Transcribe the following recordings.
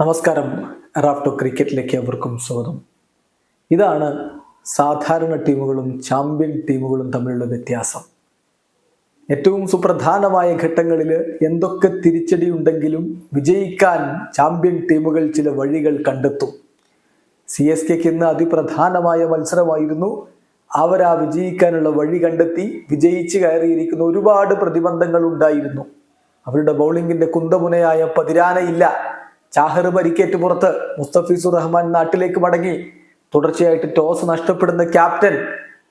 നമസ്കാരം. റാഫ്റ്റോ ക്രിക്കറ്റിലേക്ക് അവർക്കും സ്വാഗതം. ഇതാണ് സാധാരണ ടീമുകളും ചാമ്പ്യൻ ടീമുകളും തമ്മിലുള്ള വ്യത്യാസം. ഏറ്റവും സുപ്രധാനമായ ഘട്ടങ്ങളിൽ എന്തൊക്കെ തിരിച്ചടി ഉണ്ടെങ്കിലും വിജയിക്കാൻ ചാമ്പ്യൻ ടീമുകൾ ചില വഴികൾ കണ്ടെത്തും. സി എസ് കെക്ക് ഇന്ന് അതിപ്രധാനമായ മത്സരമായിരുന്നു. അവർ ആ വിജയിക്കാനുള്ള വഴി കണ്ടെത്തി വിജയിച്ച് കയറിയിരിക്കുന്ന ഒരുപാട് പ്രതിബന്ധങ്ങൾ ഉണ്ടായിരുന്നു. അവരുടെ ബൗളിങ്ങിന്റെ കുന്തമുനയായ പതിരാനയില്ല ചാഹർ പരിക്കേറ്റ് പുറത്ത് മുസ്തഫീസുർ റഹ്മാൻ നാട്ടിലേക്ക് മടങ്ങി. തുടർച്ചയായിട്ട് ടോസ് നഷ്ടപ്പെടുന്ന ക്യാപ്റ്റൻ.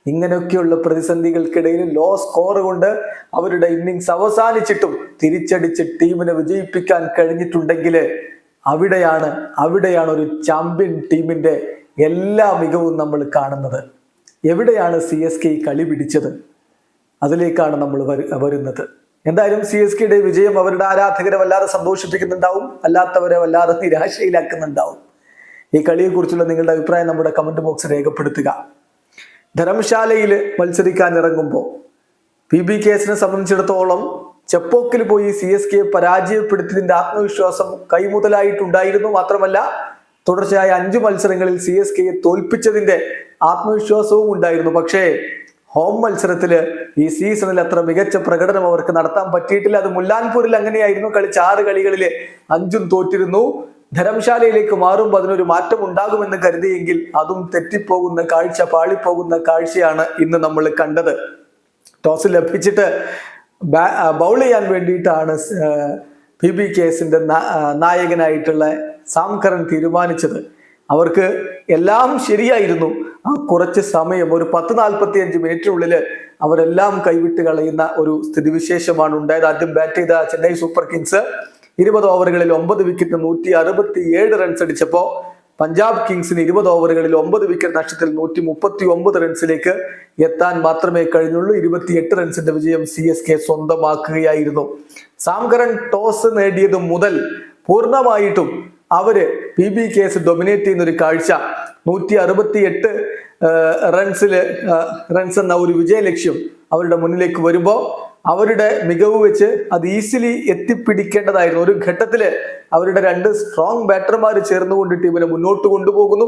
ഇങ്ങനെയൊക്കെയുള്ള പ്രതിസന്ധികൾക്കിടയിൽ ലോ സ്കോർ കൊണ്ട് അവരുടെ ഇന്നിങ്സ് അവസാനിച്ചിട്ടും തിരിച്ചടിച്ച് ടീമിനെ വിജയിപ്പിക്കാൻ കഴിഞ്ഞിട്ടുണ്ടെങ്കിൽ അവിടെയാണ് അവിടെയാണ് ഒരു ചാമ്പ്യൻ ടീമിന്റെ എല്ലാ മികവും നമ്മൾ കാണുന്നത്. എവിടെയാണ് സി എസ് കെ കളി പിടിച്ചത്? അതിലേക്കാണ് നമ്മൾ വരുന്നത്. എന്തായാലും സി എസ് കെയുടെ വിജയം അവരുടെ ആരാധകരെ വല്ലാതെ സന്തോഷിപ്പിക്കുന്നുണ്ടാവും അല്ലാത്തവരെ വല്ലാതെ നിരാശയിലാക്കുന്നുണ്ടാവും. ഈ കളിയെക്കുറിച്ചുള്ള നിങ്ങളുടെ അഭിപ്രായം നമ്മുടെ കമന്റ് ബോക്സ് രേഖപ്പെടുത്തുക. ധർമ്മശാലയിൽ മത്സരിക്കാൻ ഇറങ്ങുമ്പോൾ പി ബി കേസിനെ സംബന്ധിച്ചിടത്തോളം ചെപ്പോക്കിൽ പോയി സി എസ് കെ പരാജയപ്പെടുത്തിയതിന്റെ ആത്മവിശ്വാസം കൈമുതലായിട്ടുണ്ടായിരുന്നു മാത്രമല്ല തുടർച്ചയായ അഞ്ചു മത്സരങ്ങളിൽ സി എസ് കെയെ തോൽപ്പിച്ചതിന്റെ ആത്മവിശ്വാസവും ഉണ്ടായിരുന്നു. പക്ഷേ ഹോം മത്സരത്തിൽ ഈ സീസണിൽ അത്ര മികച്ച പ്രകടനം അവർക്ക് നടത്താൻ പറ്റിയിട്ടില്ല. അത് മുല്ലാൻപൂരിൽ അങ്ങനെയായിരുന്നു. കളിച്ച ആറ് കളികളിൽ അഞ്ചും തോറ്റിരുന്നു. ധരംശാലയിലേക്ക് മാറുമ്പോൾ അതിനൊരു മാറ്റം ഉണ്ടാകുമെന്ന് കരുതിയെങ്കിൽ അതും തെറ്റിപ്പോകുന്ന കാഴ്ച പാളിപ്പോകുന്ന കാഴ്ചയാണ് ഇന്ന് നമ്മൾ കണ്ടത്. ടോസ് ലഭിച്ചിട്ട് ബൗൾ ചെയ്യാൻ വേണ്ടിയിട്ടാണ് പി ബി കേസിന്റെ നായകനായിട്ടുള്ള സാംകരൻ തീരുമാനിച്ചത്. അവർക്ക് എല്ലാം ശരിയായിരുന്നു. ആ കുറച്ച് സമയം ഒരു പത്ത് നാൽപ്പത്തി അഞ്ച് മിനിറ്റിനുള്ളിൽ അവരെല്ലാം കൈവിട്ട് കളയുന്ന ഒരു സ്ഥിതിവിശേഷമാണ് ഉണ്ടായത്. ആദ്യം ബാറ്റ് ചെയ്ത ചെന്നൈ സൂപ്പർ കിങ്സ് ഇരുപത് ഓവറുകളിൽ ഒമ്പത് വിക്കറ്റ് നൂറ്റി അറുപത്തി ഏഴ് റൺസ് അടിച്ചപ്പോൾ പഞ്ചാബ് കിങ്സിന് ഇരുപത് ഓവറുകളിൽ ഒമ്പത് വിക്കറ്റ് നഷ്ടത്തിൽ നൂറ്റി മുപ്പത്തി ഒമ്പത് റൺസിലേക്ക് എത്താൻ മാത്രമേ കഴിഞ്ഞുള്ളൂ. ഇരുപത്തിയെട്ട് റൺസിന്റെ വിജയം സി എസ് കെ സ്വന്തമാക്കുകയായിരുന്നു. സാംകരൻ ടോസ് നേടിയത് മുതൽ പൂർണമായിട്ടും അവർ പി ബി കേസ് ഡൊമിനേറ്റ് ചെയ്യുന്ന ഒരു കാഴ്ച. നൂറ്റി അറുപത്തി എട്ട് റൺസിൽ റൺസ് എന്ന ഒരു വിജയലക്ഷ്യം അവരുടെ മുന്നിലേക്ക് വരുമ്പോൾ അവരുടെ മികവ് വെച്ച് അത് ഈസിലി എത്തിപ്പിടിക്കേണ്ടതായിരുന്നു. ഒരു ഘട്ടത്തിൽ അവരുടെ രണ്ട് സ്ട്രോങ് ബാറ്റർമാർ ചേർന്നുകൊണ്ട് ടീമിനെ മുന്നോട്ട് കൊണ്ടുപോകുന്നു.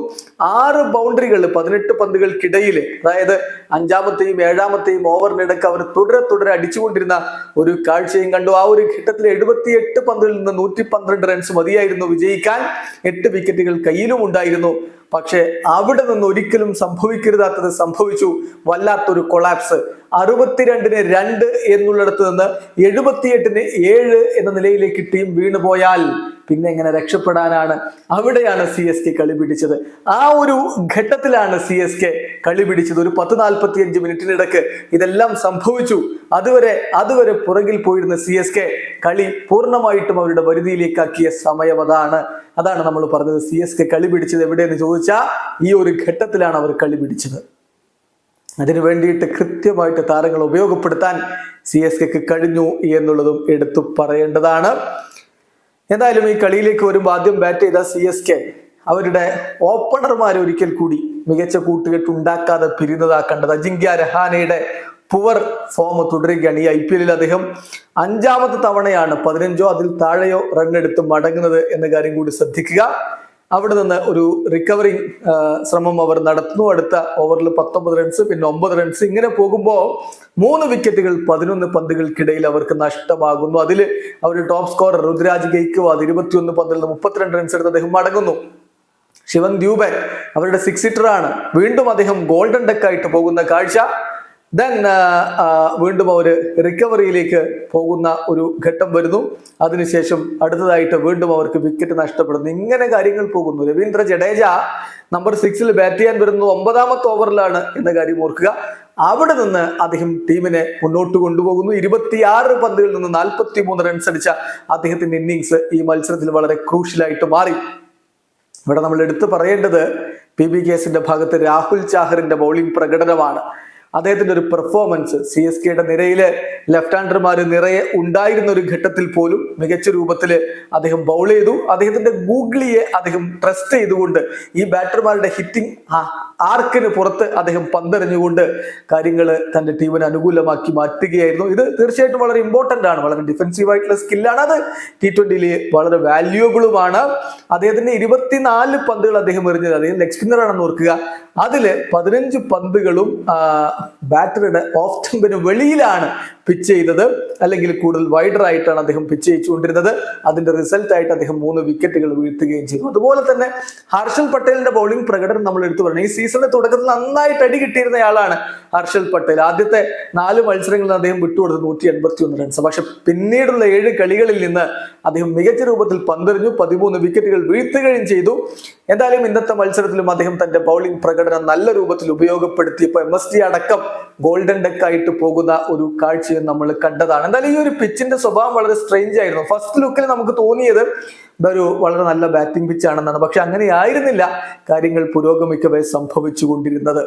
ആറ് ബൗണ്ടറികൾ പതിനെട്ട് പന്തുകൾക്കിടയിൽ അതായത് അഞ്ചാമത്തെയും ഏഴാമത്തെയും ഓവറിനിടക്ക് അവർ തുടരെ തുടരെ അടിച്ചുകൊണ്ടിരുന്ന ഒരു കാഴ്ചയും കണ്ടു. ആ ഒരു ഘട്ടത്തിൽ എഴുപത്തിയെട്ട് പന്തിൽ നിന്ന് നൂറ്റി പന്ത്രണ്ട് റൺസ് മതിയായിരുന്നു വിജയിക്കാൻ. എട്ട് വിക്കറ്റുകൾ കയ്യിലും ഉണ്ടായിരുന്നു. പക്ഷെ അവിടെ നിന്ന് ഒരിക്കലും സംഭവിക്കരുതാത്തത് സംഭവിച്ചു. വല്ലാത്തൊരു കൊളാപ്സ് അറുപത്തിരണ്ടിന് രണ്ട് എന്നുള്ളിടത്ത് നിന്ന് എഴുപത്തിയെട്ടിന് ഏഴ് എന്ന നിലയിലേക്ക് ടീം വീണുപോയാൽ പിന്നെ എങ്ങനെ രക്ഷപ്പെടാനാണ്? അവിടെയാണ് സി എസ് കെ കളി പിടിച്ചത്. ആ ഒരു ഘട്ടത്തിലാണ് സി എസ് കെ കളി പിടിച്ചത്. ഒരു പത്ത് നാൽപ്പത്തി അഞ്ച് മിനിറ്റിനിടക്ക് ഇതെല്ലാം സംഭവിച്ചു. അതുവരെ അതുവരെ പുറകിൽ പോയിരുന്ന സി എസ് കെ കളി പൂർണമായിട്ടും അവരുടെ വരുതിയിലേക്കാക്കിയ സമയം അതാണ്. അതാണ് നമ്മൾ പറഞ്ഞത് സി എസ് കെ കളി പിടിച്ചത് എവിടെയെന്ന് ചോദിച്ചാൽ ഈ ഒരു ഘട്ടത്തിലാണ് അവർ കളി പിടിച്ചത്. അതിനു വേണ്ടിയിട്ട് കൃത്യമായിട്ട് താരങ്ങൾ ഉപയോഗപ്പെടുത്താൻ സി എസ് കെക്ക് കഴിഞ്ഞു എന്നുള്ളതും എടുത്തു പറയേണ്ടതാണ്. എന്തായാലും ഈ കളിയിലേക്ക് വരുമ്പോൾ ആദ്യം ബാറ്റ് ചെയ്ത സി എസ് കെ അവരുടെ ഓപ്പണർമാർ ഒരിക്കൽ കൂടി മികച്ച കൂട്ടുകെട്ട് ഉണ്ടാക്കാതെ പിരിന്നതാക്കേണ്ടത് അജിങ്ക്യ രഹാനയുടെ പുവർ ഫോം തുടരുകയാണ് ഈ ഐ പി എല്ലിൽ അദ്ദേഹം. അഞ്ചാമത്തെ തവണയാണ് പതിനഞ്ചോ അതിൽ താഴെയോ റൺ മടങ്ങുന്നത് എന്ന കാര്യം കൂടി ശ്രദ്ധിക്കുക. അവിടെ നിന്ന് ഒരു റിക്കവറി ശ്രമം അവർ നടത്തുന്നു. അടുത്ത ഓവറിൽ പത്തൊമ്പത് റൺസ് പിന്നെ ഒമ്പത് റൺസ് ഇങ്ങനെ പോകുമ്പോൾ മൂന്ന് വിക്കറ്റുകൾ പതിനൊന്ന് പന്തുകൾക്കിടയിൽ അവർക്ക് നഷ്ടമാകുന്നു. അതിൽ അവർ ടോപ്പ് സ്കോറർ രുദ്രാജ് ഗെയ്ക്വാദ് ഇരുപത്തിയൊന്ന് പന്തിൽ നിന്ന് മുപ്പത്തിരണ്ട് റൺസ് എടുത്ത് അദ്ദേഹം മടങ്ങുന്നു. ശിവൻ ദ്യൂബൻ അവരുടെ സിക്സ് സീറ്ററാണ് വീണ്ടും അദ്ദേഹം ഗോൾഡൻ ഡെക്കായിട്ട് പോകുന്ന കാഴ്ച. ദെൻ വീണ്ടും അവർ റിക്കവറിയിലേക്ക് പോകുന്ന ഒരു ഘട്ടം വരുന്നു. അതിനുശേഷം അടുത്തതായിട്ട് വീണ്ടും അവർക്ക് വിക്കറ്റ് നഷ്ടപ്പെടുന്നു. ഇങ്ങനെ കാര്യങ്ങൾ പോകുന്നു. രവീന്ദ്ര ജഡേജ നമ്പർ സിക്സിൽ ബാറ്റ് ചെയ്യാൻ വരുന്നത് ഒമ്പതാമത്തെ ഓവറിലാണ് എന്ന കാര്യം ഓർക്കുക. അവിടെ നിന്ന് അദ്ദേഹം ടീമിനെ മുന്നോട്ട് കൊണ്ടുപോകുന്നു. ഇരുപത്തിയാറ് പന്തുകളിൽ നിന്ന് നാൽപ്പത്തി മൂന്ന് റൺസ് അടിച്ച അദ്ദേഹത്തിന്റെ ഇന്നിങ്സ് ഈ മത്സരത്തിൽ വളരെ ക്രൂഷ്യലായിട്ട് മാറി. ഇവിടെ നമ്മൾ എടുത്തു പറയേണ്ടത് പി ബി കേസിന്റെ ഭാഗത്ത് രാഹുൽ ചാഹറിന്റെ ബൗളിംഗ് പ്രകടനമാണ്. അദ്ദേഹത്തിന്റെ ഒരു പെർഫോമൻസ് സി എസ് കെയുടെ നിരയിൽ ലെഫ്റ്റ് ഹാൻഡർമാർ നിറയെ ഉണ്ടായിരുന്ന ഒരു ഘട്ടത്തിൽ പോലും മികച്ച രൂപത്തിൽ അദ്ദേഹം ബൗൾ ചെയ്തു. അദ്ദേഹത്തിന്റെ ഗൂഗ്ലിയെ അദ്ദേഹം ട്രസ്റ്റ് ചെയ്തുകൊണ്ട് ഈ ബാറ്റർമാരുടെ ഹിറ്റിംഗ് ആ ആർക്കിന് പുറത്ത് അദ്ദേഹം പന്തെറിഞ്ഞുകൊണ്ട് കാര്യങ്ങൾ തന്റെ ടീമിന് അനുകൂലമാക്കി മാറ്റുകയായിരുന്നു. ഇത് തീർച്ചയായിട്ടും വളരെ ഇമ്പോർട്ടന്റ് ആണ്. വളരെ ഡിഫൻസീവ് ആയിട്ടുള്ള സ്കില്ലാണ് അത് ടി ട്വന്റിയിൽ വളരെ വാല്യൂബിളുമാണ് അദ്ദേഹത്തിന്റെ ഇരുപത്തിനാല് പന്തുകൾ അദ്ദേഹം എറിഞ്ഞത്. അദ്ദേഹം ലെഗ് സ്പിന്നർ ആണെന്ന് ഓർക്കുക. അതിൽ പതിനഞ്ച് പന്തുകളും ബാറ്ററിയുടെ ഓഫ് സ്റ്റമ്പിന് വെളിയിലാണ് പിച്ച് ചെയ്തത് അല്ലെങ്കിൽ കൂടുതൽ വൈഡർ ആയിട്ടാണ് അദ്ദേഹം പിച്ച് ചെയ്യിച്ചുകൊണ്ടിരുന്നത് അതിന്റെ റിസൾട്ട് ആയിട്ട് അദ്ദേഹം മൂന്ന് വിക്കറ്റുകൾ വീഴ്ത്തുകയും ചെയ്തു. അതുപോലെ തന്നെ ഹർഷൽ പട്ടേലിന്റെ ബൗളിംഗ് പ്രകടനം നമ്മൾ എടുത്തു പറഞ്ഞു ഈ സീസണിന്റെ തുടക്കത്തിൽ നന്നായിട്ട് അടി കിട്ടിയിരുന്നയാളാണ് ഹർഷൽ പട്ടേൽ. ആദ്യത്തെ നാല് മത്സരങ്ങളിൽ അദ്ദേഹം വിട്ടുകൊടുത്തു നൂറ്റി എൺപത്തി ഒന്ന് റൺസ് പക്ഷെ പിന്നീടുള്ള ഏഴ് കളികളിൽ നിന്ന് അദ്ദേഹം മികച്ച രൂപത്തിൽ പന്തെറിഞ്ഞു പതിമൂന്ന് വിക്കറ്റുകൾ വീഴ്ത്തുകയും ചെയ്തു. എന്തായാലും ഇന്നത്തെ മത്സരത്തിലും അദ്ദേഹം തന്റെ ബൗളിംഗ് പ്രകടനം നല്ല രൂപത്തിൽ ഉപയോഗപ്പെടുത്തിയപ്പോൾ എം എസ് ജി അടക്കം ഗോൾഡൻ ഡെക്കായിട്ട് പോകുന്ന ഒരു കാഴ്ചയും നമ്മൾ കണ്ടതാണ്. എന്തായാലും ഈ ഒരു പിച്ചിന്റെ സ്വഭാവം വളരെ സ്ട്രേഞ്ച് ആയിരുന്നു. ഫസ്റ്റ് ലുക്കിൽ നമുക്ക് തോന്നിയത് ഒരു വളരെ നല്ല ബാറ്റിംഗ് പിച്ച് ആണെന്നാണ്. പക്ഷെ അങ്ങനെ ആയിരുന്നില്ല കാര്യങ്ങൾ പുരോഗമിക്കവേ സംഭവിച്ചുകൊണ്ടിരുന്നത്.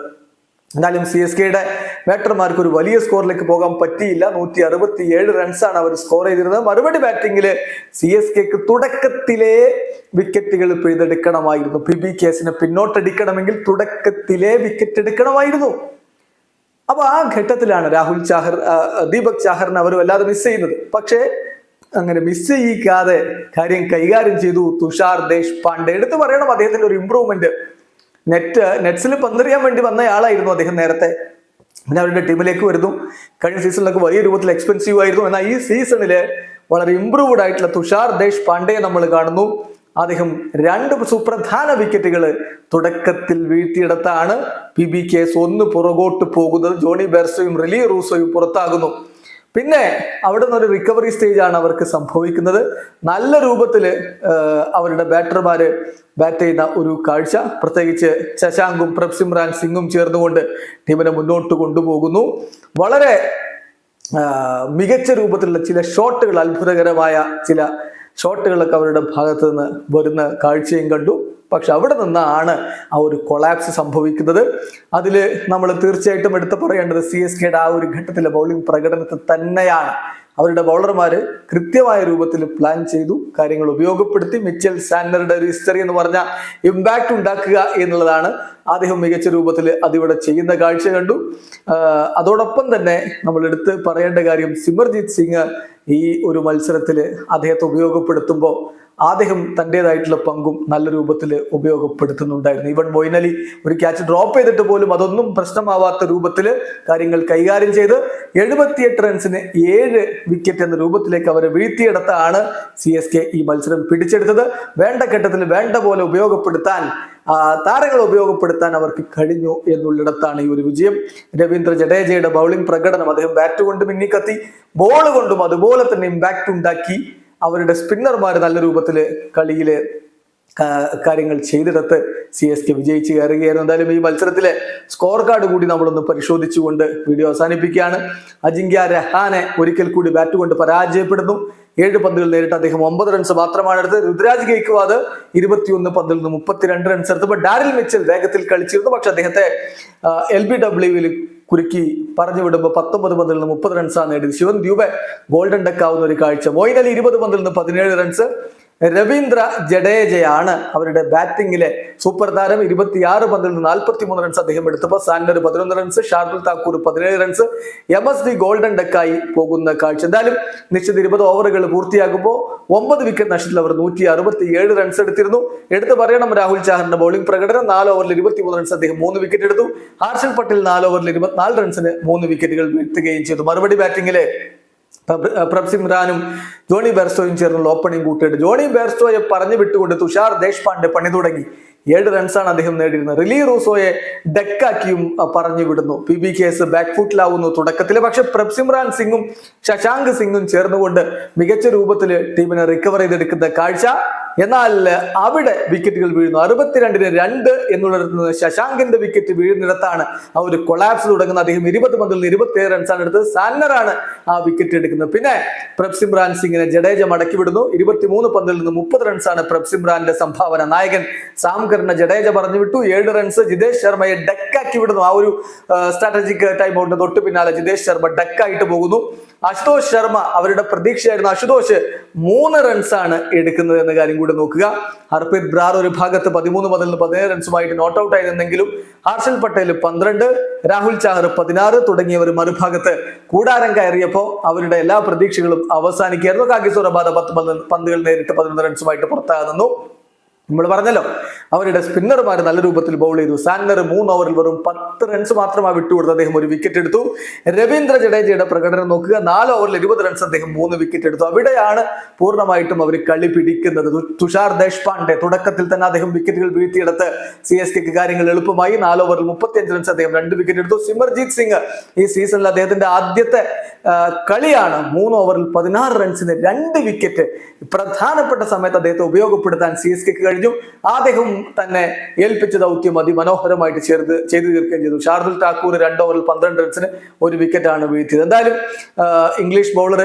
എന്നാലും സി എസ് കെയുടെ ബാറ്റർമാർക്ക് ഒരു വലിയ സ്കോറിലേക്ക് പോകാൻ പറ്റിയില്ല. നൂറ്റി അറുപത്തി ഏഴ് റൺസാണ് അവർ സ്കോർ ചെയ്തിരുന്നത്. മറുപടി ബാറ്റിംഗിൽ സി എസ് കെക്ക് തുടക്കത്തിലെ വിക്കറ്റുകൾ പിഴുതെടുക്കണമായിരുന്നു. പി ബി കേസിനെ പിന്നോട്ടടിക്കണമെങ്കിൽ തുടക്കത്തിലെ വിക്കറ്റ് എടുക്കണമായിരുന്നു. അപ്പൊ ആ ഘട്ടത്തിലാണ് രാഹുൽ ചാഹർ ദീപക് ചാഹറിനെ അവർ വല്ലാതെ മിസ് ചെയ്യുന്നത്. പക്ഷേ അങ്ങനെ മിസ് ചെയ്യിക്കാതെ കാര്യം കൈകാര്യം ചെയ്തു തുഷാർ ദേശ് പാണ്ഡെ എടുത്തു പറയണം അദ്ദേഹത്തിന്റെ ഒരു ഇമ്പ്രൂവ്മെന്റ് നെറ്റ് നെറ്റ്സിൽ പന്തെറിയാൻ വേണ്ടി വന്നയാളായിരുന്നു അദ്ദേഹം നേരത്തെ. പിന്നെ അവരുടെ ടീമിലേക്ക് വരുന്നു. കഴിഞ്ഞ സീസണിലൊക്കെ വലിയ രൂപത്തിൽ എക്സ്പെൻസീവ് ആയിരുന്നു. എന്നാൽ ഈ സീസണിൽ വളരെ ഇമ്പ്രൂവ്ഡ് ആയിട്ടുള്ള തുഷാർ ദേശ് പാണ്ഡെയെ നമ്മൾ കാണുന്നു. അദ്ദേഹം രണ്ട് സുപ്രധാന വിക്കറ്റുകൾ തുടക്കത്തിൽ വീഴ്ത്തിയിടത്താണ്. പി ബി കേസ് ഒന്ന് പുറകോട്ട് പോകുന്നത്. ജോണി ബെർസോയും റിലി റൂസോയും പുറത്താകുന്നു. പിന്നെ അവിടെ നിന്ന് ഒരു റിക്കവറി സ്റ്റേജാണ് അവർക്ക് സംഭവിക്കുന്നത്. നല്ല രൂപത്തിൽ അവരുടെ ബാറ്റർമാര് ബാറ്റ് ചെയ്യുന്ന ഒരു കാഴ്ച. പ്രത്യേകിച്ച് ശശാങ്കും പ്രപ്സിമ്രാൻ സിംഗും ചേർന്നുകൊണ്ട് ടീമിനെ മുന്നോട്ട് കൊണ്ടുപോകുന്നു. വളരെ മികച്ച രൂപത്തിലുള്ള ചില ഷോട്ടുകൾ അത്ഭുതകരമായ ചില ഷോട്ടുകളൊക്കെ അവരുടെ ഭാഗത്ത് നിന്ന് വരുന്ന കാഴ്ചയും കണ്ടു. പക്ഷെ അവിടെ നിന്നാണ് ആ ഒരു കൊളാപ്സ് സംഭവിക്കുന്നത്. അതിൽ നമ്മൾ തീർച്ചയായിട്ടും എടുത്തു പറയേണ്ടത് സി എസ് കെയുടെ ആ ഒരു ഘട്ടത്തിലെ ബൗളിംഗ് പ്രകടനത്തെ തന്നെയാണ്. അവരുടെ ബൗളർമാര് കൃത്യമായ രൂപത്തിൽ പ്ലാൻ ചെയ്തു കാര്യങ്ങൾ ഉപയോഗപ്പെടുത്തി. മിച്ചൽ സാൻഡറുടെ ഒരു ഹിസ്റ്ററി എന്ന് പറഞ്ഞ ഇമ്പാക്ട് ഉണ്ടാക്കുക എന്നുള്ളതാണ് അദ്ദേഹം മികച്ച രൂപത്തിൽ അതിവിടെ ചെയ്യുന്ന കാഴ്ച കണ്ടു. അതോടൊപ്പം തന്നെ നമ്മൾ എടുത്ത് പറയേണ്ട കാര്യം സിമർജിത് സിംഗ് ഈ ഒരു മത്സരത്തിൽ അദ്ദേഹത്തെ ഉപയോഗപ്പെടുത്തുമ്പോൾ അദ്ദേഹം തന്റെതായിട്ടുള്ള പങ്കും നല്ല രൂപത്തിൽ ഉപയോഗപ്പെടുത്തുന്നുണ്ടായിരുന്നു. ഇവൻ മൊയ്നലി ഒരു ക്യാച്ച് ഡ്രോപ്പ് ചെയ്തിട്ട് പോലും അതൊന്നും പ്രശ്നമാവാത്ത രൂപത്തിൽ കാര്യങ്ങൾ കൈകാര്യം ചെയ്ത് എഴുപത്തിയെട്ട് റൺസിന് ഏഴ് വിക്കറ്റ് എന്ന രൂപത്തിലേക്ക് അവരെ വീഴ്ത്തിയെടുത്താണ് സി എസ് കെ ഈ മത്സരം പിടിച്ചെടുത്തത്. വേണ്ട ഘട്ടത്തിൽ വേണ്ട പോലെ ഉപയോഗപ്പെടുത്താൻ താരങ്ങളെ ഉപയോഗപ്പെടുത്താൻ അവർക്ക് കഴിഞ്ഞു എന്നുള്ളിടത്താണ് ഈ ഒരു വിജയം. രവീന്ദ്ര ജഡേജയുടെ ബൗളിംഗ് പ്രകടനം അദ്ദേഹം ബാറ്റ് കൊണ്ട് മിന്നിക്കത്തി ബോൾ കൊണ്ടും അതുപോലെ തന്നെ ഇമ്പാക്ട് ഉണ്ടാക്കി. അവരുടെ സ്പിന്നർമാർ നല്ല രൂപത്തിൽ കളിയിൽ കാര്യങ്ങൾ ചെയ്തെടുത്ത് സി എസ് കെ വിജയിച്ച് കയറുകയായിരുന്നു. എന്തായാലും ഈ മത്സരത്തിലെ സ്കോർ കാർഡ് കൂടി നമ്മളൊന്ന് പരിശോധിച്ചുകൊണ്ട് വീഡിയോ അവസാനിപ്പിക്കുകയാണ്. അജിങ്ക്യ രഹാനെ ഒരിക്കൽ കൂടി ബാറ്റ് കൊണ്ട് പരാജയപ്പെടുന്നു. ഏഴ് പന്തുകൾ നേരിട്ട് അദ്ദേഹം ഒമ്പത് റൺസ് മാത്രമാണ് എടുത്തത്. രുദ്രാജ് കേക്കുവാദ് ഇരുപത്തിയൊന്ന് പന്തിൽ നിന്ന് മുപ്പത്തിരണ്ട് റൺസ് എടുത്തപ്പോൾ ഡാരിൽ മിച്ചൽ വേഗത്തിൽ കളിച്ചിരുന്നു. പക്ഷെ അദ്ദേഹത്തെ എൽ ബി ഡബ്ല്യുവിൽ കുരുക്കി പറഞ്ഞു വിടുമ്പോൾ പത്തൊമ്പത് പന്തിൽ നിന്ന് മുപ്പത് റൺസാണ് നേടിയത് ശിവൻ ദ്യൂബെ ഗോൾഡൻ ഡെക്ക് ആവുന്ന ഒരു കാഴ്ച. മൊയ്ൻ അലി ഇരുപത് പന്തിൽ നിന്ന് പതിനേഴ് റൺസ് രവീന്ദ്ര ജഡേജയാണ് അവരുടെ ബാറ്റിംഗിലെ സൂപ്പർ താരം. ഇരുപത്തിയാറ് പന്തിൽ നിന്ന് നാൽപ്പത്തി മൂന്ന് റൺസ് അദ്ദേഹം എടുത്തപ്പോൾ സാൻഡർ പതിനൊന്ന് റൺസ് ഷാർദുൽ താക്കൂർ പതിനേഴ് runs M S D golden ഡക്കായി പോകുന്ന കാഴ്ച. എന്തായാലും നിശ്ചിത ഇരുപത് ഓവറുകൾ പൂർത്തിയാകുമ്പോൾ ഒമ്പത് വിക്കറ്റ് നഷ്ടത്തിൽ അവർ നൂറ്റി അറുപത്തി ഏഴ് റൺസ് എടുത്തിരുന്നു. എടുത്തു പറയണം രാഹുൽ ചാഹറിന്റെ ബൗളിംഗ് പ്രകടനം. നാല് ഓവറിൽ ഇരുപത്തി മൂന്ന് റൺസ് അദ്ദേഹം മൂന്ന് വിക്കറ്റ് എടുത്തു. ഹാർഷൽ പട്ടേൽ നാല് ഓവറിൽ ഇരുപത്തിനാല് റൺസിന് മൂന്ന് വിക്കറ്റുകൾ വീഴ്ത്തുകയും ചെയ്തു. മറുപടി ബാറ്റിംഗിലെ പ്രഭ് ജോണി ബെർസോയും ചേർന്നുള്ള ഓപ്പണിംഗ് കൂട്ടിയിട്ട് ജോണി ബെർസോയെ പറഞ്ഞു വിട്ടുകൊണ്ട് തുഷാർ ദേശ്പാണ്ഡെ പണി തുടങ്ങി. ഏഴ് റൺസാണ് അദ്ദേഹം നേടിയിരുന്നത്. റിലി റൂസോയെ ഡെക്കാക്കിയും പറഞ്ഞു വിടുന്നു. പി ബി കേസ് ബാക്ക് ഫുട്ടിലാവുന്നു തുടക്കത്തിൽ പക്ഷെ പ്രഭ് സിംഗും ശശാങ്ക് സിംഗും ചേർന്നുകൊണ്ട് മികച്ച രൂപത്തിൽ ടീമിനെ റിക്കവർ ചെയ്തെടുക്കുന്ന കാഴ്ച എന്നാൽ അവിടെ വിക്കറ്റുകൾ വീഴുന്നു. അറുപത്തിരണ്ടിന് രണ്ട് എന്നുള്ളിടത്ത് ശശാങ്കിന്റെ വിക്കറ്റ് വീഴുന്നിടത്താണ് ആ ഒരു കൊളാപ്സ് തുടങ്ങുന്ന അദ്ദേഹം ഇരുപത് പന്തിൽ നിന്ന് ഇരുപത്തി ഏഴ് റൺസാണ് എടുത്തത്. സാന്നറാണ് ആ വിക്കറ്റ് എടുക്കുന്നത്. പിന്നെ പ്രഭ് സിംഗിനെ ജഡേജ മടക്കി വിടുന്നു. ഇരുപത്തിമൂന്ന് പന്തിൽ നിന്ന് മുപ്പത് റൺസാണ് പ്രഭ് സംഭാവന. നായകൻ സാംകറിനെ ജഡേജ പറഞ്ഞു വിട്ടു. ഏഴ് റൺസ് ജിതേഷ് ശർമ്മയെ ഡക്കാക്കി വിടുന്നു. ആ ഒരു സ്ട്രാറ്റജിക് ടൈം ഔട്ടിന് തൊട്ട് പിന്നാലെ ജിതേഷ് ശർമ്മ ഡക്കായിട്ട് പോകുന്നു. അശുതോഷ് ശർമ്മ അവരുടെ പ്രതീക്ഷയായിരുന്ന. അശുതോഷ് മൂന്ന് റൺസാണ് എടുക്കുന്നത് എന്ന കാര്യം കൂടി നോക്കുക. ഹർപ്രീത് ബ്രാർ ഒരു ഭാഗത്ത് പതിമൂന്ന് മുതൽ പതിനേഴ് റൺസുമായിട്ട് നോട്ട് ഔട്ട് ആയിരുന്നെങ്കിലും ഹർഷൽ പട്ടേൽ പന്ത്രണ്ട് രാഹുൽ ചാഹർ പതിനാറ് തുടങ്ങിയവർ മറുഭാഗത്ത് കൂടാരം കയറിയപ്പോൾ അവരുടെ എല്ലാ പ്രതീക്ഷകളും അവസാനിക്കുകയായിരുന്നു. കാഗിസോർ ബാധ പത്ത് പന്ത് പന്തുകൾ നേരിട്ട് പതിനൊന്ന് റൺസുമായിട്ട് പുറത്താകുന്നു. നമ്മൾ പറഞ്ഞല്ലോ അവരുടെ സ്പിന്നർമാർ നല്ല രൂപത്തിൽ ബൗൾ ചെയ്തു. സാൻഡർ മൂന്ന് ഓവറിൽ വെറും പത്ത് റൺസ് മാത്രമാണ് വിട്ടുകൊടുത്ത് അദ്ദേഹം ഒരു വിക്കറ്റ് എടുത്തു. രവീന്ദ്ര ജഡേജയുടെ പ്രകടനം നോക്കുക നാല് ഓവറിൽ ഇരുപത് റൺസ് അദ്ദേഹം മൂന്ന് വിക്കറ്റ് എടുത്തു. അവിടെയാണ് പൂർണമായിട്ടും അവർ കളി പിടിക്കുന്നത്. തുഷാർ ദേശ്പാണ്ഡെ തുടക്കത്തിൽ തന്നെ അദ്ദേഹം വിക്കറ്റുകൾ വീഴ്ത്തിയെടുത്ത് സി എസ് കെക്ക് കാര്യങ്ങൾ എളുപ്പമായി. നാല് ഓവറിൽ മുപ്പത്തിയഞ്ച് റൺസ് അദ്ദേഹം രണ്ട് വിക്കറ്റ് എടുത്തു. സിമർജീത് സിംഗ് ഈ സീസണിൽ അദ്ദേഹത്തിന്റെ ആദ്യത്തെ കളിയാണ്. മൂന്ന് ഓവറിൽ പതിനാറ് റൺസിന് രണ്ട് വിക്കറ്റ് പ്രധാനപ്പെട്ട സമയത്ത് അദ്ദേഹത്തെ ഉപയോഗപ്പെടുത്താൻ സി എസ് കെക്ക് കഴിഞ്ഞു. അദ്ദേഹം തന്നെ ഏൽപ്പിച്ച ദൗത്യം അതിമനോഹരമായിട്ട് ചേർത്ത് ചെയ്തു തീർക്കുകയും ചെയ്തു. ഷാർദുൽ ഠാക്കൂർ രണ്ട് ഓവറിൽ പന്ത്രണ്ട് റൺസിന് ഒരു വിക്കറ്റാണ് വീഴ്ത്തിയത്. എന്തായാലും ഇംഗ്ലീഷ് ബൗളർ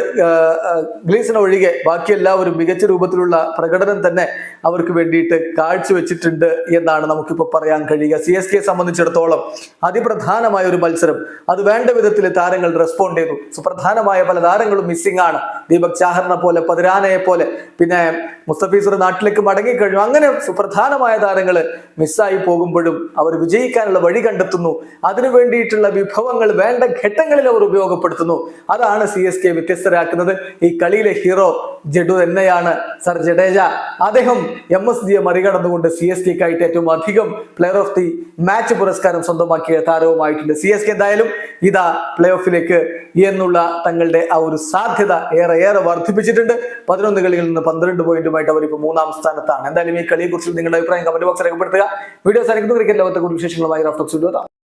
ഗ്ലീസിന് ഒഴികെ ബാക്കി എല്ലാവരും മികച്ച രൂപത്തിലുള്ള പ്രകടനം തന്നെ അവർക്ക് വേണ്ടിയിട്ട് കാഴ്ചവെച്ചിട്ടുണ്ട് എന്നാണ് നമുക്കിപ്പോൾ പറയാൻ കഴിയുക. സി എസ് കെ സംബന്ധിച്ചിടത്തോളം അതിപ്രധാനമായ ഒരു മത്സരം. അത് വേണ്ട വിധത്തിൽ താരങ്ങൾ റെസ്പോണ്ട് ചെയ്തു. സുപ്രധാനമായ പല താരങ്ങളും മിസ്സിംഗ് ആണ്. ദീപക് ചാഹറിനെ പോലെ പതിരാനയെ പോലെ പിന്നെ മുസ്തഫീസർ നാട്ടിലേക്ക് മടങ്ങിക്കഴിഞ്ഞു. അങ്ങനെ സുപ്രധാനമായ താരങ്ങൾ മിസ്സായി പോകുമ്പോഴും അവർ വിജയിക്കാനുള്ള വഴി കണ്ടെത്തുന്നു. അതിനു വേണ്ടിയിട്ടുള്ള വിഭവങ്ങൾ വേണ്ട ഘട്ടങ്ങളിൽ അവർ ഉപയോഗപ്പെടുത്തുന്നു. അതാണ് സി എസ് കെ വ്യത്യസ്തരാക്കുന്നത്. ഈ കളിയിലെ ഹീറോ ജഡു തന്നെയാണ് സർ ജഡേജ. അദ്ദേഹം എം എസ് ജിയെ മറികടന്നുകൊണ്ട് സി എസ് കെക്കായിട്ട് ഏറ്റവും അധികം പ്ലെയർ ഓഫ് ദി മാച്ച് പുരസ്കാരം സ്വന്തമാക്കിയ താരവുമായിട്ടുണ്ട്. സി എസ് കെ എന്തായാലും ഇതാ പ്ലേ ഓഫിലേക്ക് എന്നുള്ള തങ്ങളുടെ ആ ഒരു സാധ്യത ഏറെ ഏറെ വർദ്ധിപ്പിച്ചിട്ടുണ്ട്. പതിനൊന്ന് കളികളിൽ നിന്ന് പന്ത്രണ്ട് പോയിന്റുമായിട്ട് അവർ ഇപ്പോൾ മൂന്നാം സ്ഥാനത്താണ്. എന്തായാലും ഈ കളിയെക്കുറിച്ച് നിങ്ങളുടെ അഭിപ്രായം കമന്റ് ബോക്സ് രേഖപ്പെടുത്തുക. വീഡിയോ സാധിക്കുന്നു ക്രിക്കറ്റ് ലോകത്തെ കൂടുതൽ വിശേഷങ്ങളുമായി